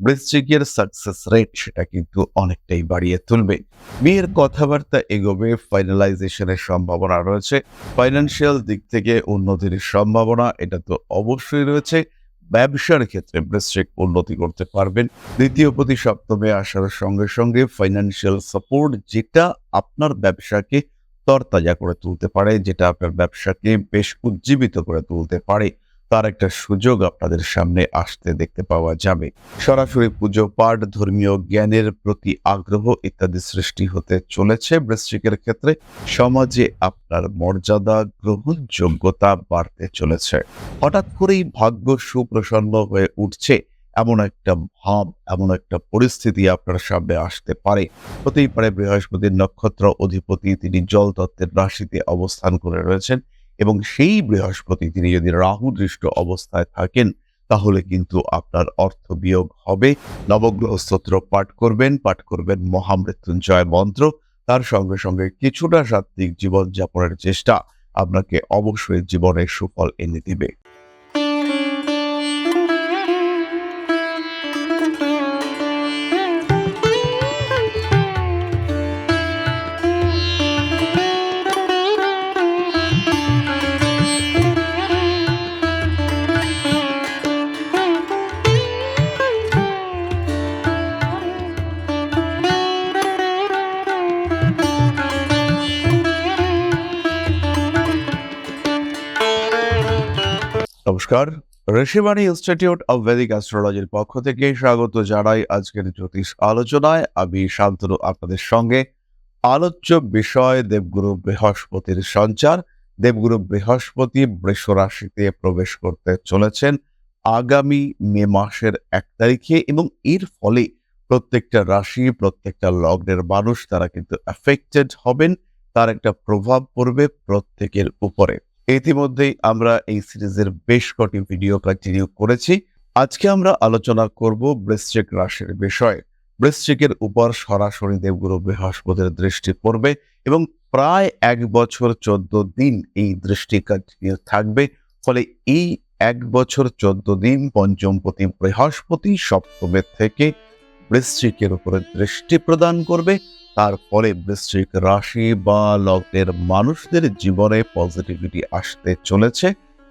বৃশ্চিকের success rate সেটা কিন্তু অনেকটাই বাড়িয়ে তুলবে। বিয়ের কথাবার্তা এগোবে ফাইনালাইজেশনের সম্ভাবনা রয়েছে ফাইন্যান্সিয়াল দিক থেকে উন্নতির সম্ভাবনা এটা তো অবশ্যই রয়েছে। ব্যবসার ক্ষেত্রে বৃশ্চিক উন্নতি করতে পারবেন। দ্বিতীয় প্রতি সপ্তমে আসার সঙ্গে সঙ্গে ফাইন্যান্সিয়াল সাপোর্ট যেটা আপনার ব্যবসাকে তরতাজা করে তুলতে পারে, যেটা আপনার ব্যবসাকে বেশ উজ্জীবিত করে তুলতে পারে। তার একটা সুযোগ আপনাদের সামনে আসতে দেখতে পাওয়া যাবে। সরাসরি পুজো পাঠ, ধর্মীয় জ্ঞানের প্রতি আগ্রহ ইত্যাদি সৃষ্টি হতে চলেছে বৃশ্চিকের ক্ষেত্রে। সমাজে আপনার মর্যাদা গ্রহণযোগ্যতা বাড়তে চলেছে। হঠাৎ করেই ভাগ্য সুপ্রসন্ন হয়ে উঠছে। এমন একটা ভাব, এমন একটা পরিস্থিতি আপনার সামনে আসতে পারে। হতেই পারে বৃহস্পতির নক্ষত্র অধিপতি, তিনি জল তত্ত্বের রাশিতে অবস্থান করে রয়েছেন। এবং সেই বৃহস্পতি তিনি যদি রাহু দৃষ্ট অবস্থায় থাকেন, তাহলে কিন্তু আপনার অর্থ বিয়োগ হবে। নবগ্রহ স্তোত্র পাঠ করবেন পাঠ করবেন মহামৃত্যুঞ্জয় মন্ত্র। তার সঙ্গে সঙ্গে কিছুটা সাত্ত্বিক জীবনযাপনের চেষ্টা আপনাকে অবশ্যই জীবনের সুফল এনে দিবে। নমস্কার। ঋষিবাণী ইনস্টিটিউট অব ভেদিক অ্যাস্ট্রোলজির পক্ষ থেকে স্বাগত জানাই আজকের জ্যোতিষ আলোচনায়। আমি শান্তনু, আপনাদের সঙ্গে। আলোচ্য বিষয়, দেবগুরু বৃহস্পতির সঞ্চার। দেবগুরু বৃহস্পতি বৃষ রাশিতে প্রবেশ করতে চলেছেন আগামী মে মাসের এক তারিখে এবং এর ফলে প্রত্যেকটা রাশি, প্রত্যেকটা লগ্নের মানুষ তারা কিন্তু অ্যাফেক্টেড হবেন। তার একটা প্রভাব পড়বে প্রত্যেকের উপরে। ইতিমধ্যেই আমরা এই সিরিজের বেশ কটি ভিডিও কন্টিনিউ করেছি। আজকে আমরা আলোচনা করব বৃশ্চিক রাশির বিষয়ে। বৃশ্চিকের উপর সরাসরি দেবগুরু বৃহস্পতির দৃষ্টি পড়বে এবং প্রায় এক বছর চোদ্দ দিন এই দৃষ্টি কন্টিনিউ থাকবে। ফলে এই এক বছর চোদ্দ দিন পঞ্চমপতি বৃহস্পতি সপ্তমের থেকে বৃশ্চিকের উপরে দৃষ্টি প্রদান করবে। তার ফলে বৃশ্চিক রাশি বা লগ্নের মানুষদের জীবনে পজিটিভিটি আসতে চলেছে।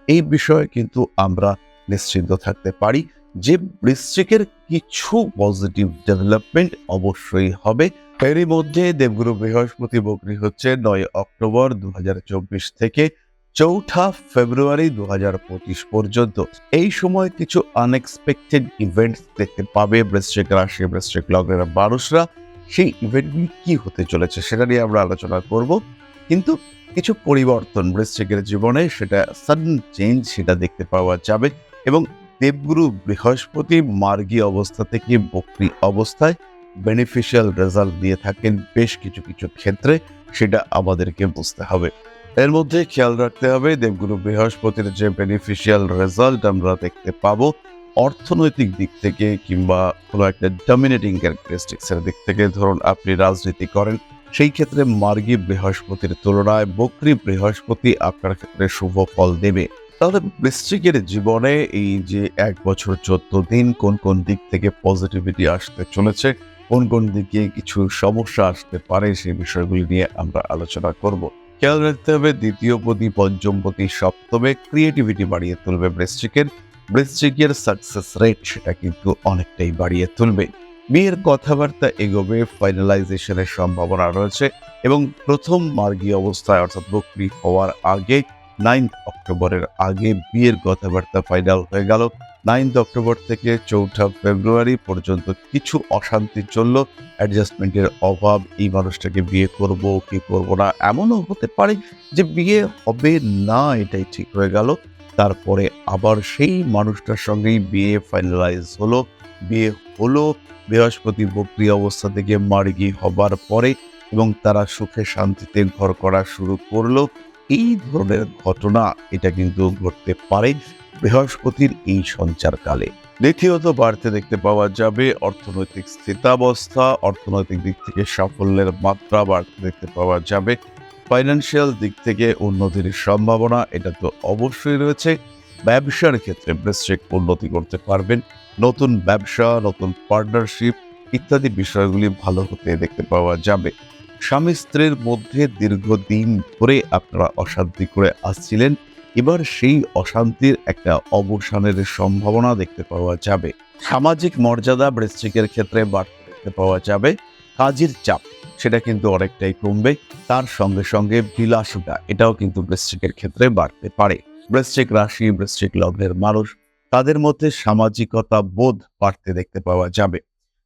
এই বিষয়ে কিন্তু আমরা নিশ্চিন্ত থাকতে পারি যে বৃশ্চিকের কিছু পজিটিভ ডেভেলপমেন্ট অবশ্যই হবে। এরই মধ্যে দেবগুরু বৃহস্পতি বকরি হচ্ছে নয় অক্টোবর দু হাজার চব্বিশ থেকে চৌঠা ফেব্রুয়ারি দু হাজার পঁচিশ পর্যন্ত। এই সময় কিছু আনএক্সপেক্টেড ইভেন্টস দেখতে পাবে বৃশ্চিক রাশি, বৃশ্চিক লগ্নের মানুষরা। সেই ইভেন্টগুলি কি হতে চলেছে সেটা নিয়ে আমরা আলোচনা করব। কিন্তু কিছু পরিবর্তন বৃশ্চিকের জীবনে সেটা সাডেন চেঞ্জ সেটা দেখতে পাওয়া যাবে এবং দেবগুরু বৃহস্পতি মার্গী অবস্থা থেকে বক্রি অবস্থায় বেনিফিশিয়াল রেজাল্ট দিয়ে থাকেন বেশ কিছু কিছু ক্ষেত্রে সেটা আমাদেরকে বুঝতে হবে। এর মধ্যে খেয়াল রাখতে হবে দেবগুরু বৃহস্পতির যে বেনিফিশিয়াল রেজাল্ট আমরা দেখতে পাবো অর্থনৈতিক দিক থেকে কিংবা কোনো একটা ডমিনেটিং ক্যারেক্টারিস্টিক্সের দিক থেকে ধরুন আপনি রাজনীতি করেন, সেই ক্ষেত্রে মার্গী বৃহস্পতির তুলনায় বক্রী বৃহস্পতি আপনার ক্ষেত্রে শুভ ফল দেবে। তাহলে বৃশ্চিকের জীবনে এই যে এক বছর চোদ্দ দিন কোন কোন দিক থেকে পজিটিভিটি আসতে চলেছে, কোন কোন দিকে কিছু সমস্যা আসতে পারে, সেই বিষয়গুলি নিয়ে আমরা আলোচনা করব। খেয়াল রাখতে হবে দ্বিতীয় পতি, পঞ্চম পতি, সপ্তমে ক্রিয়েটিভিটি বাড়িয়ে তুলবে বৃশ্চিকের। বৃশ্চিকের সাকসেস রেট সেটা কিন্তু অনেকটাই বাড়িয়ে তুলবে। বিয়ের কথাবার্তা এগোবে ফাইনালাইজেশনের সম্ভাবনা রয়েছে এবং প্রথম মার্গী অবস্থায় অর্থাৎ বকরি হওয়ার আগে নাইন্থ অক্টোবরের আগে বিয়ের কথাবার্তা ফাইনাল হয়ে গেল। নাইন্থ অক্টোবর থেকে চৌঠা ফেব্রুয়ারি পর্যন্ত কিছু অশান্তি চলল অ্যাডজাস্টমেন্টের অভাব, এই মানুষটাকে বিয়ে করব, কি করব না, এমনও হতে পারে যে বিয়ে হবে না, এটাই ঠিক হয়ে গেল। তারপরে আবার সেই মানুষটার সঙ্গেই বিয়ে ফাইনালাইজ হলো। বিয়ে হলো, বৃহস্পতি বক্রি অবস্থা থেকে মার্গি হবার পরে এবং তারা সুখে শান্তিতে ঘর করা শুরু করল। এই ধরনের ঘটনা এটা কিন্তু ঘটতে পারে বৃহস্পতির এই সঞ্চারকালে। দ্বিতীয়ত বাড়তে দেখতে পাওয়া যাবে অর্থনৈতিক স্থিতাবস্থা, অর্থনৈতিক দিক থেকে সাফল্যের মাত্রা বাড়তে দেখতে পাওয়া যাবে। ফাইন্যান্সিয়াল দিক থেকে উন্নতির সম্ভাবনা, এটা তো অবশ্যই রয়েছে। ব্যবসার ক্ষেত্রে বৃশ্চিক উন্নতি করতে পারবেন। নতুন ব্যবসা, নতুন পার্টনারশিপ ইত্যাদি বিষয়গুলি ভালো হতে দেখতে পাওয়া যাবে। স্বামী স্ত্রীর মধ্যে দীর্ঘদিন ধরে আপনারা অশান্তি করে আসছিলেন। এবার সেই অশান্তির একটা অবসানের সম্ভাবনা দেখতে পাওয়া যাবে। সামাজিক মর্যাদা বৃশ্চিকের ক্ষেত্রে বাড়তে দেখতে পাওয়া যাবে। কাজের চাপ, সেটা কিন্তু অনেকটাই কমবে। তার সঙ্গে সঙ্গে বিলাসিতা, এটাও কিন্তু বৃশ্চিকের ক্ষেত্রে বাড়তে পারে। বৃশ্চিক রাশি, বৃশ্চিক লগ্নের মানুষ, তাদের মধ্যে সামাজিকতা বোধ বাড়তে দেখতে পাওয়া যাবে।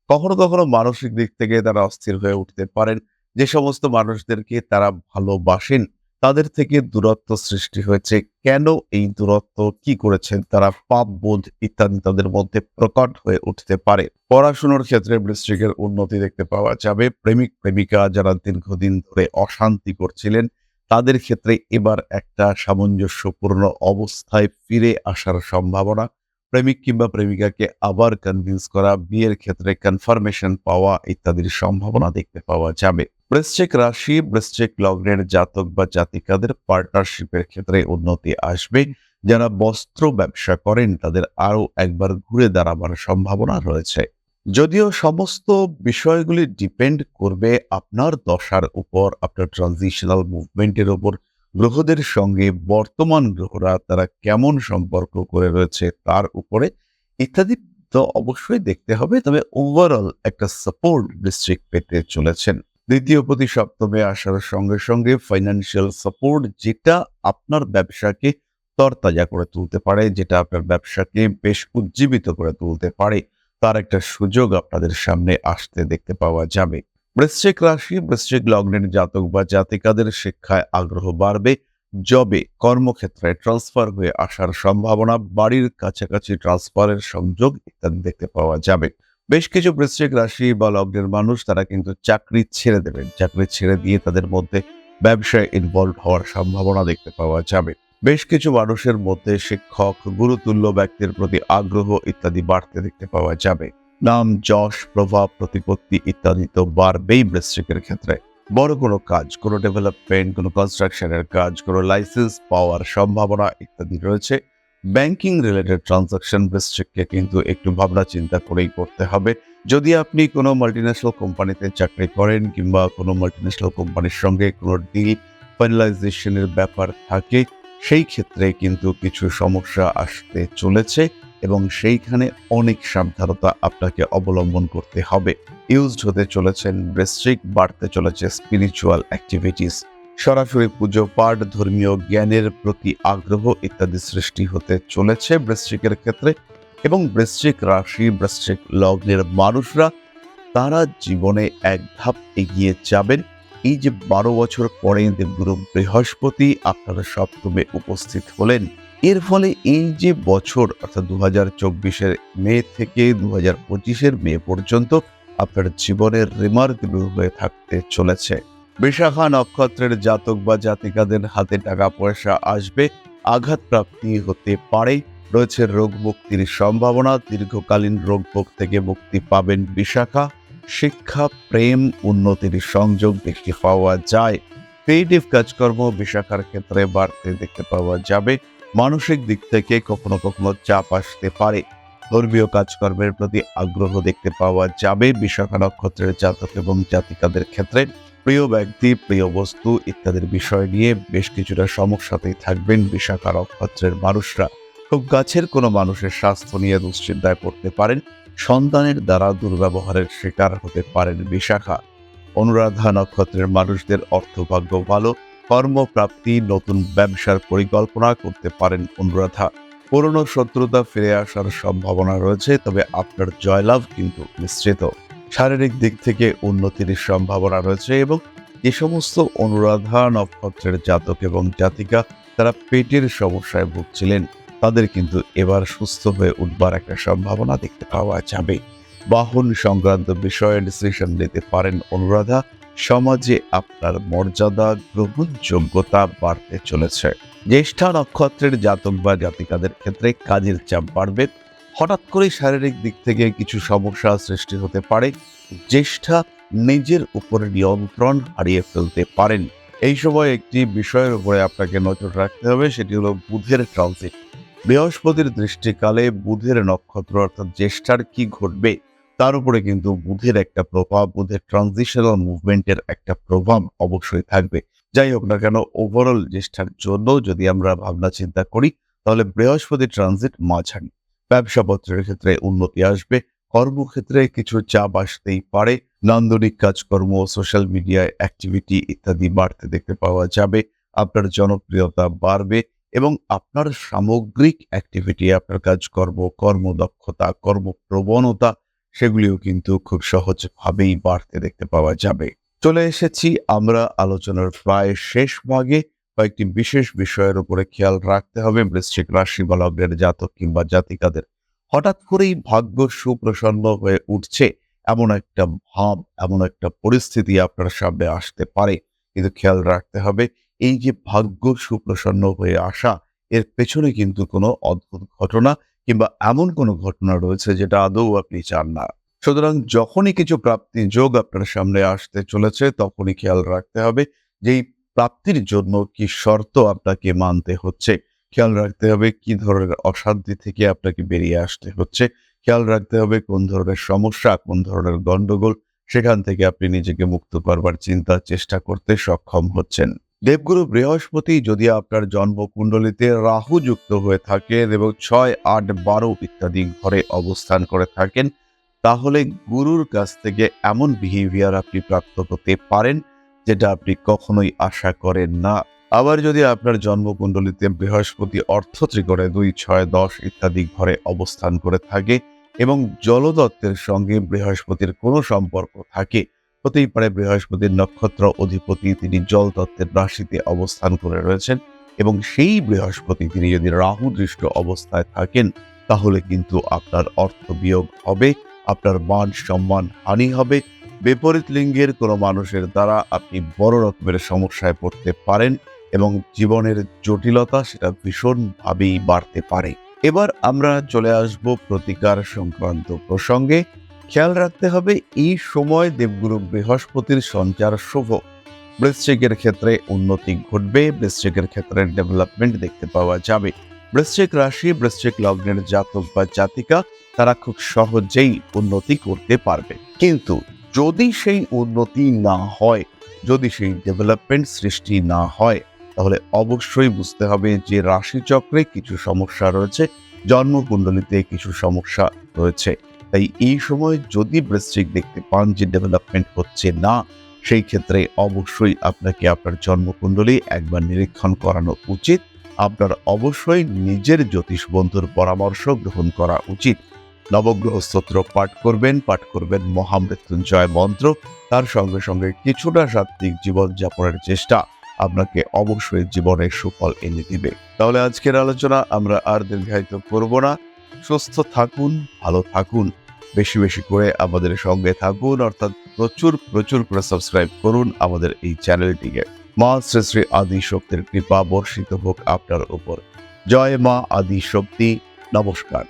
কখনো কখনো মানসিক দিক থেকে তারা অস্থির হয়ে উঠতে পারেন। যে সমস্ত মানুষদেরকে তারা ভালোবাসেন। তাদের থেকে দূরত্ব সৃষ্টি হয়েছে। কেন এই দূরত্ব? কি করেছেন? তারা পাপ বোধ ইত্যাদি তাদের মধ্যে প্রকট হয়ে উঠতে পারে। পড়াশোনার ক্ষেত্রে বৃশ্চিকের উন্নতি দেখতে পাওয়া যাবে। প্রেমিক, প্রেমিকা যারা দীর্ঘদিন ধরে অশান্তি করছিলেন, তাদের ক্ষেত্রে এবার একটা সামঞ্জস্যপূর্ণ অবস্থায় ফিরে আসার সম্ভাবনা। প্রেমিক কিংবা প্রেমিকাকে আবার কনভিন্স করা, বিয়ের ক্ষেত্রে কনফার্মেশন পাওয়া ইত্যাদির সম্ভাবনা দেখতে পাওয়া যাবে। বৃশ্চিক রাশি বৃশ্চিক লগ্নের জাতক বা জাতিকাদের পার্টনারশিপের ক্ষেত্রে উন্নতি আসবে। যারা বস্ত্র ব্যবসা করেন, তাদের আরও একবার ঘুরে দাঁড়াবার সম্ভাবনা রয়েছে। যদিও সমস্ত বিষয়গুলি ডিপেন্ড করবে আপনার দশার উপর, আপনার ট্রানজিশনাল মুভমেন্টের উপর গ্রহদের সঙ্গে বর্তমান গ্রহরা তারা কেমন সম্পর্ক করে রয়েছে তার উপরে ইত্যাদি তো অবশ্যই দেখতে হবে। তবে ওভারঅল একটা সাপোর্ট ডিস্ট্রিক্ট পেতে চলেছেন। দ্বিতীয় প্রতি সপ্তমে আসার সঙ্গে সঙ্গে ফাইন্যান্সিয়াল সাপোর্ট যেটা আপনার ব্যবসাকে তরতাজা করে তুলতে পারে, যেটা আপনার ব্যবসাকে বেশ উজ্জীবিত করে তুলতে পারে। তার একটা সুযোগ আপনাদের সামনে আসতে দেখতে পাওয়া যাবে। বৃশ্চিক রাশি, বৃশ্চিক লগ্নের জাতক বা জাতিকাদের শিক্ষায় আগ্রহ বাড়বে। জবে কর্মক্ষেত্রে ট্রান্সফার হয়ে আসার সম্ভাবনা, বাড়ির কাছাকাছি ট্রান্সফারের সংযোগ ইত্যাদি দেখতে পাওয়া যাবে। বেশ কিছু বৃশ্চিক রাশি বা লগ্নের মানুষ তারা কিন্তু চাকরি ছেড়ে দেবেন। চাকরি ছেড়ে দিয়ে তাদের মধ্যে ব্যবসায় ইনভলভ হওয়ার সম্ভাবনা দেখতে পাওয়া যাবে। বেশ কিছু মানুষের মধ্যে শিক্ষক, গুরুতুল্য ব্যক্তির প্রতি আগ্রহ ইত্যাদি বাড়তে দেখতে পাওয়া যাবে। নাম যশ, প্রভাব, প্রতিপত্তি ইত্যাদি তো বাড়বেই বৃশ্চিকের ক্ষেত্রে। বড় কোনো কাজ, কোনো ডেভেলপমেন্ট কোনো কনস্ট্রাকশনের কাজ, কোনো লাইসেন্স পাওয়ার সম্ভাবনা ইত্যাদি রয়েছে। ব্যাংকিং রিলেটেড ট্রানজাকশন বৃশ্চিককে কিন্তু একটু ভাবনা চিন্তা করেই করতে হবে। যদি আপনি কোনো মাল্টিন্যাশনাল কোম্পানিতে চাকরি করেন কিংবা কোনো মাল্টিন্যাশনাল কোম্পানির সঙ্গে কোনো ডিল ফাইনালাইজেশনের ব্যাপার থাকে, সেই ক্ষেত্রে কিন্তু কিছু সমস্যা আসতে চলেছে। এবং সেইখানে অনেক সাবধানতা আপনাকে অবলম্বন করতে হবে। ইউজড হতে চলেছেন বৃশ্চিক বাড়তে চলেছে স্পিরিচুয়াল অ্যাক্টিভিটিস সরাসরি পুজো পাঠ, ধর্মীয় জ্ঞানের প্রতি আগ্রহ ইত্যাদি সৃষ্টি হতে চলেছে বৃশ্চিকের ক্ষেত্রে এবং বৃশ্চিক রাশি বৃশ্চিক লগ্নের মানুষরা, তারা জীবনে এক ধাপ এগিয়ে যাবেন। এই যে বারো বছর পরে দেবগুরু বৃহস্পতি আপনারা সপ্তমে উপস্থিত হলেন এর ফলে এই যে বছর, অর্থাৎ দু হাজার চব্বিশের মে থেকে দু হাজার পঁচিশের মে পর্যন্ত আপনার জীবনের রিমার্কেবল হয়ে থাকতে চলেছে। বিশাখা নক্ষত্রের জাতক বা জাতিকাদের হাতে টাকা পয়সা আসবে আঘাত প্রাপ্তি হতে পারে। রয়েছে রোগ মুক্তির সম্ভাবনা, দীর্ঘকালীন রোগ ভোগ থেকে মুক্তি পাবেন বিশাখা। শিক্ষা, প্রেম, উন্নতির সংযোগ দেখতে পাওয়া যায়। ক্রিয়েটিভ কাজকর্ম বিশাখার ক্ষেত্রে বাড়তে দেখতে পাওয়া যাবে। মানসিক দিক থেকে কখনো কখনো চাপ আসতে পারে। ধর্মীয় কাজকর্মের প্রতি আগ্রহ দেখতে পাওয়া যাবে। বিশাখা নক্ষত্রের জাতক এবং জাতিকাদের ক্ষেত্রে প্রিয় ব্যক্তি, প্রিয় বস্তু ইত্যাদির বিষয় নিয়ে বেশ কিছুটা সমস্যাতেই থাকবেন বিশাখা নক্ষত্রের মানুষরা। খুব কাছের কোনো মানুষের স্বাস্থ্য নিয়ে দুশ্চিন্তায় পড়তে পারেন। সন্তানের দ্বারা দুর্ব্যবহারের শিকার হতে পারেন বিশাখা অনুরাধা নক্ষত্রের মানুষদের অর্থভাগ্য ভালো। কর্মপ্রাপ্তি, নতুন ব্যবসার পরিকল্পনা করতে পারেন অনুরাধা। পুরনো শত্রুতা ফিরে আসার সম্ভাবনা রয়েছে, তবে আপনার জয়লাভ কিন্তু নিশ্চিত। শারীরিক দিক থেকে উন্নতির সম্ভাবনা রয়েছে এবং যে সমস্ত অনুরাধা, নক্ষত্রের জাতক এবং জাতিকা তারা পেটের সমস্যায় ভুগছিলেন। তাদের কিন্তু এবার সুস্থ হয়ে উঠবার একটা সম্ভাবনা দেখতে পাওয়া যাবে। বাহন সংক্রান্ত বিষয়ে ডিসিশন নিতে পারেন অনুরাধা। সমাজে আপনার মর্যাদা, গ্রহণযোগ্যতা বাড়তে চলেছে। জ্যেষ্ঠা নক্ষত্রের জাতক বা জাতিকাদের ক্ষেত্রে কাজের চাপ বাড়বে। হঠাৎ করে শারীরিক দিক থেকে কিছু সমস্যা সৃষ্টি হতে পারে। জ্যেষ্ঠা নিজের উপরে নিয়ন্ত্রণ হারিয়ে ফেলতে পারেন। এই সময় একটি বিষয়ের উপরে আপনাকে নজর রাখতে হবে, সেটি হলো বুধের ট্রানজিট। বৃহস্পতির দৃষ্টিকালে বুধের নক্ষত্র অর্থাৎ জ্যেষ্ঠার কি ঘটবে? তার উপরে কিন্তু বুধের একটা প্রভাব, বুধের ট্রানজিশনাল মুভমেন্টের একটা প্রভাব অবশ্যই থাকবে। যাই হোক না কেন ওভারঅল জ্যেষ্ঠার জন্য যদি আমরা ভাবনা চিন্তা করি, তাহলে বৃহস্পতি ট্রানজিট মাঝারি। ব্যবসাপত্রের ক্ষেত্রে উন্নতি আসবে, কর্মক্ষেত্রে কিছু চাপ আসতেই পারে, নান্দনিক কাজকর্ম সোশ্যাল মিডিয়ায় অ্যাক্টিভিটি ইত্যাদি বাড়তে দেখতে পাওয়া যাবে, আপনার জনপ্রিয়তা বাড়বে এবং আপনার সামগ্রিক অ্যাক্টিভিটি আপনার কাজকর্ম, কর্মদক্ষতা, কর্মপ্রবণতা সেগুলিও কিন্তু খুব সহজভাবেই বাড়তে দেখতে পাওয়া যাবে। চলে এসেছি আমরা আলোচনার প্রায় শেষ ভাগে। কয়েকটি বিশেষ বিষয়ের উপরে খেয়াল রাখতে হবে। বৃশ্চিক রাশি বা লগ্নের জাতক কিংবা জাতিকাদের। হঠাৎ করেই ভাগ্য সুপ্রসন্ন হয়ে উঠছে। এমন একটা ভাব, এমন একটা পরিস্থিতি আপনার সামনে আসতে পারে। কিন্তু খেয়াল রাখতে হবে, এই যে ভাগ্য সুপ্রসন্ন হয়ে আসা, এর পেছনে কিন্তু কোনো অদ্ভুত ঘটনা কিংবা এমন কোনো ঘটনা রয়েছে যেটা আদৌ আপনি চান না। সুতরাং যখনই কিছু প্রাপ্তি যোগ আপনার সামনে আসতে চলেছে, তখনই খেয়াল রাখতে হবে যে এই প্রাপ্তির জন্য কি শর্ত আপনাকে মানতে হচ্ছে। খেয়াল রাখতে হবে কি ধরনের অশান্তি থেকে আপনাকে বেরিয়ে আসতে হচ্ছে। খেয়াল রাখতে হবে কোন ধরনের সমস্যা, কোন ধরনের গণ্ডগোল, সেখান থেকে আপনি নিজেকে মুক্ত করবার চিন্তা চেষ্টা করতে সক্ষম হচ্ছেন। দেবগুরু বৃহস্পতি যদি আপনার জন্মকুণ্ডলিতে রাহু যুক্ত হয়ে থাকেন এবং ছয়, আট, বারো ইত্যাদি ঘরে অবস্থান করে থাকেন, তাহলে গুরুর কাছ থেকে এমন বিহেভিয়ার আপনি প্রাপ্ত হতে পারেন যেটা আপনি কখনোই আশা করেন না। আবার যদি আপনার জন্মকুণ্ডলিতে বৃহস্পতি অর্থ ত্রিকোণে দুই, ছয়, দশ ইত্যাদি ঘরে অবস্থান করে থাকে এবং জলদত্তের সঙ্গে বৃহস্পতির কোনো সম্পর্ক থাকে হতেই পারে বৃহস্পতির নক্ষত্র অধিপতি তিনি জল তত্ত্বের রাশিতে অবস্থান করে রয়েছেন এবং সেই বৃহস্পতি তিনি যদি রাহু দৃষ্ট অবস্থায় থাকেন, তাহলে কিন্তু আপনার অর্থ বিয়োগ হবে, আপনার মান সম্মান হানি হবে। বিপরীত লিঙ্গের কোনো মানুষের দ্বারা আপনি বড় রকমের সমস্যায় পড়তে পারেন এবং জীবনের জটিলতা সেটা ভীষণভাবেই বাড়তে পারে। এবার আমরা চলে আসব প্রতিকার সংক্রান্ত প্রসঙ্গে। খেয়াল রাখতে হবে, এই সময় দেবগুরু বৃহস্পতির সঞ্চার শুভ। বৃশ্চিকের ক্ষেত্রে উন্নতি ঘটবে, বৃশ্চিকের ক্ষেত্রে ডেভেলপমেন্ট দেখতে পাওয়া যাবে। বৃশ্চিক রাশি, বৃশ্চিক লগ্নের জাতক বা জাতিকা, তারা খুব সহজেই উন্নতি করতে পারবে। কিন্তু যদি সেই উন্নতি না হয়, যদি সেই ডেভেলপমেন্ট সৃষ্টি না হয়, তাহলে অবশ্যই বুঝতে হবে যে রাশিচক্রে কিছু সমস্যা রয়েছে, জন্মকুণ্ডলিতে কিছু সমস্যা রয়েছে। তাই এই সময় যদি বৃশ্চিক দেখতে পান যে ডেভেলপমেন্ট হচ্ছে না, সেই ক্ষেত্রে অবশ্যই আপনাকে আপনার জন্মকুণ্ডলী একবার নিরীক্ষণ করানো উচিত। আপনার অবশ্যই নিজের জ্যোতিষ বন্ধুর পরামর্শ গ্রহণ করা উচিত। নবগ্রহ স্তোত্র পাঠ করবেন পাঠ করবেন মহামৃত্যুঞ্জয় মন্ত্র। তার সঙ্গে সঙ্গে কিছুটা সাত্বিক জীবনযাপনের চেষ্টা আপনাকে অবশ্যই জীবনের সুফল এনে দিবে। তাহলে আজকের আলোচনা আমরা আর দীর্ঘায়িত করব না। সুস্থ থাকুন, ভালো থাকুন। বেশি বেশি করে আমাদের সঙ্গে থাকুন, অর্থাৎ প্রচুর প্রচুর করে সাবস্ক্রাইব করুন আমাদের এই চ্যানেলটিকে মা শ্রী শ্রী আদি শক্তির কৃপা বর্ষিত হোক আপনার উপর। জয় মা আদি শক্তি। নমস্কার।